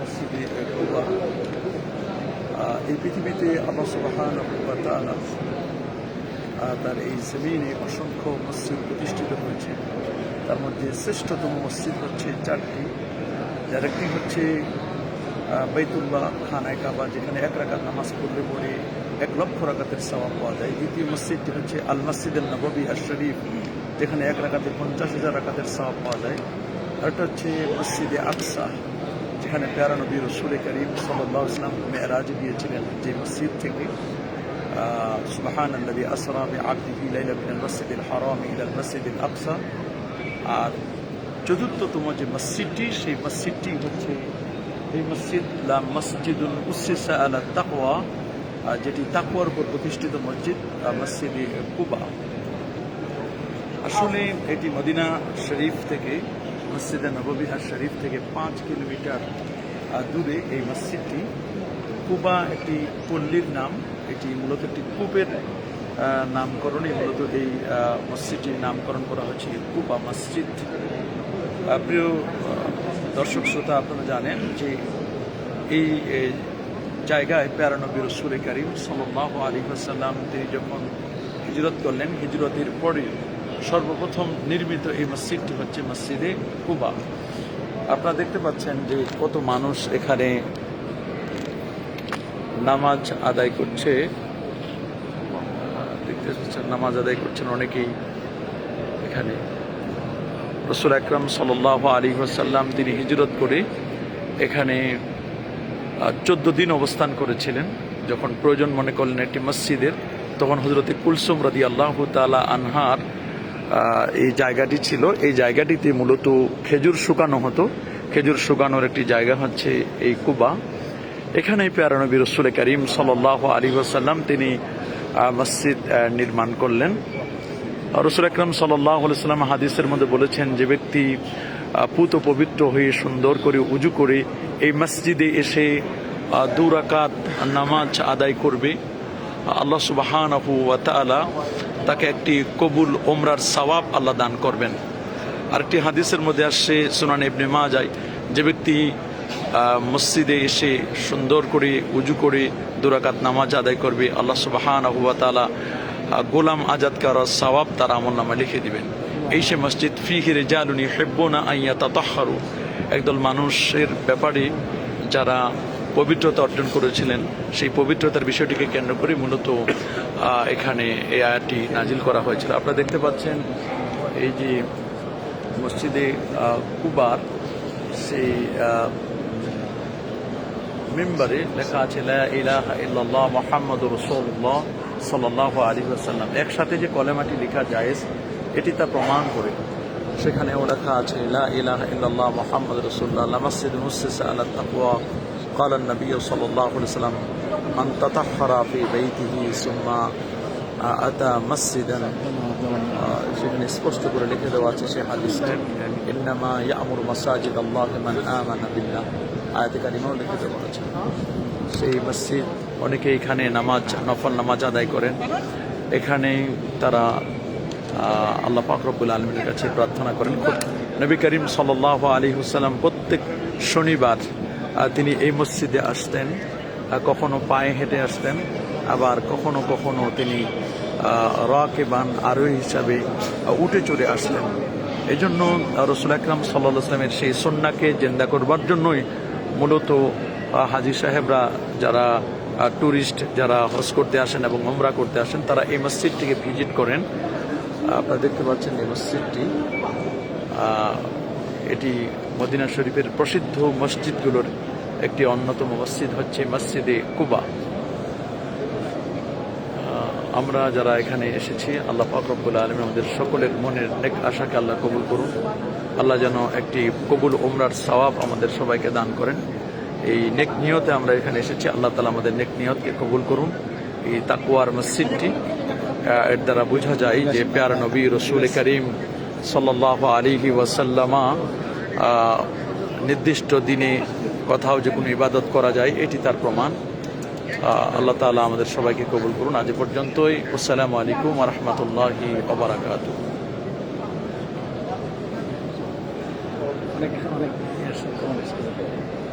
মসজিদে এই পৃথিবীতে আল্লাহ সুবাহান তার এই জমিনে অসংখ্য মসজিদ প্রতিষ্ঠিত হয়েছে। তার মধ্যে শ্রেষ্ঠতম মসজিদ হচ্ছে চারটি যার একটি হচ্ছে আহ, বাইতুল্লাহ খানায় কাবা যেখানে এক রাকাত নামাজ পড়লে পরে এক লক্ষ রাকাতের সওয়াব পাওয়া যায়। দ্বিতীয় মসজিদটি হচ্ছে আল মসজিদ আল নবী আর শরীফ যেখানে এক রাকাতে পঞ্চাশ হাজার রাকাতের সওয়াব পাওয়া যায়। আরেকটা হচ্ছে মসজিদে আকসা যেখানে প্যারা নবী রসুল করিম সাল্লাহ ইসলাম মেয়েরাজ দিয়েছিলেন যে মসজিদ থেকে। সুবাহান আল্লাদি আসরামে আব্দিহি লাইলা মিনাল মসজিদুল হারাম ইলাল মসজিদুল আকসা। আর চতুর্থতম যে মসজিদটি, সেই মসজিদটি হচ্ছে এই মসজিদ, লা মসজিদুল উসিসা আলা তাকওয়া যেটি তাকওয়ার উপর প্রতিষ্ঠিত মসজিদ মসজিদে কুবা। আসলে এটি মদিনা শরীফ থেকে মসজিদে নববিহার শরীফ থেকে পাঁচ কিলোমিটার দূরে এই মসজিদটি। কুবা একটি পল্লীর নাম। এটি মূলত একটি কূপের নামকরণে। মূলত এই মসজিদটির নামকরণ করা হয়েছে কুবা মসজিদ। প্রিয় দর্শক, শ্রোতা, আপনারা জানেন যে এই জায়গায় প্যারানবী রসুল করিম সাল্লাহ আলী আসাল্লাম তিনি যখন হিজরত করলেন, হিজরতের পরে সর্বপ্রথম নির্মিত এই মসজিদটি হচ্ছে মসজিদে কুবা। আপনারা দেখতে পাচ্ছেন যে কত মানুষ এখানে নামাজ আদায় করছে। দেখতে পাচ্ছেন, নামাজ আদায় করছেন অনেকেই এখানে। রসুল আকরম সাল্লাহ আলী সাল্লাম তিনি হিজরত করে এখানে চোদ্দ দিন অবস্থান করেছিলেন। যখন প্রয়োজন মনে করলেন একটি মসজিদের, তখন হজরতে কুলসুম রাদি আল্লাহ তালা আনহার এই জায়গাটি ছিল। এই জায়গাটিতে মূলত খেজুর শুকানো হতো। খেজুর শুকানোর একটি জায়গা হচ্ছে এই কুবা। এখানে প্যারানবী রসুল করিম সাল্লাহ আলী সাল্লাম তিনি মসজিদ নির্মাণ করলেন। রসুল আকরম সাল্লাম হাদিসের মধ্যে বলেছেন যে ব্যক্তি পুত পবিত্র হয়ে সুন্দর করে উজু করে এই মসজিদে এসে আহ, দু রাকাত নামাজ আদায় করবে। আল্লাহ সুবাহান আহু ওয়াতালা তাকে একটি কবুল ওমরার সওয়াব আল্লাহ দান করবেন। আরেকটি হাদিসের মধ্যে আসছে সুনান ইবনে যায় যে ব্যক্তি মসজিদে এসে সুন্দর করে উজু করে দুরাকাত নামাজ আদায় করবে, আল্লাহ সুবাহান আহু ওয়াতালা গোলাম আজাদ করার সওয়াব তার আমল নামা লিখে দিবেন। এই সে মসজিদ ফিহিরে জালুনি হেব্বনা আইয়া তাতাহারু একদল মানুষের ব্যাপারে যারা পবিত্রতা অর্জন করেছিলেন। সেই পবিত্রতার বিষয়টিকে কেন্দ্র করে মূলত এখানে এই আয়াতটি নাজিল করা হয়েছিল। আপনারা দেখতে পাচ্ছেন এই যে মসজিদে কুবার, সেই মেম্বারে লেখা আছে, লা ইলাহা ইল্লাল্লাহ মুহাম্মাদুর রাসূলুল্লাহ সাল্লাল্লাহু আলাইহি ওয়াসাল্লাম। একসাথে যে কলেমাটি লেখা জায়েজ, এটি তা প্রমাণ করে। সেখানেও লেখা আছে, লা ইলাহা ইল্লাল্লাহ মুহাম্মাদুর রাসূলুল্লাহ লা মাসজিদ মুসসিসা আলা তাকওয়া। قال النبي صلى الله عليه وسلم من تطهر في بيته ثم أتى مسجدا আহ, সেখানে স্পষ্ট করে লিখে দেওয়া আছে সে হাদিসে ইন্নামা ইয়ামুর মাসাজিদ আল্লাহ মান আমানা বিল্লাহ আয়াতে কারিমাও লিখে দেওয়া আছে সেই মসজিদ অনেকে এখানে নামাজ নফল নামাজ আদায় করেন এখানে তারা আহ, আল্লাহ পাক রব্বুল আলমীর কাছে প্রার্থনা করেন নবী করিম সাল্লাহ আলী হুসালাম প্রত্যেক শনিবার আহ, তিনি এই মসজিদে আসতেন কখনো পায়ে হেঁটে আসতেন, আবার কখনো কখনো তিনি রাকেবান আরোহী হিসাবে উঠে চড়ে আসলেন এই জন্য রসুল আকরাম সাল্লাহ আসলামের সেই সন্নাকে জেন্দা করবার জন্যই মূলত হাজি সাহেবরা যারা ট্যুরিস্ট যারা হজ করতে আসেন এবং ওমরা করতে আসেন, তারা এই মসজিদটিকে ভিজিট করেন। আপনারা দেখতে পাচ্ছেন এই মসজিদটি এটি মদিনা শরীফের প্রসিদ্ধ মসজিদগুলোর একটি অন্যতম মসজিদ হচ্ছে মসজিদে কুবা। আমরা যারা এখানে এসেছি, আল্লাহ পাক রব্বুল আলম আমাদের সকলের মনের নেক আশাকে আল্লাহ কবুল করুন। আল্লাহ যেন একটি কবুল ওমরার সওয়াব আমাদের সবাইকে দান করেন। এই নেক নিয়তে আমরা এখানে এসেছি, আল্লাহ তালা আমাদের নেক নিয়তকে কবুল করুন। এই তাকুয়ার মসজিদটি এর দ্বারা বোঝা যায় যে প্যার নবী রসুল করিম সাল্লাহ আলিহি ওয়াসাল্লামা নির্দিষ্ট দিনে কোথাও যে কোনো ইবাদত করা যায়, এটি তার প্রমাণ। আল্লাহ তালা আমাদের সবাইকে কবুল করুন। আজ পর্যন্তই। আসসালামু আলাইকুম রহমতুল্লাহি অবরাকাত অনেক অনেক।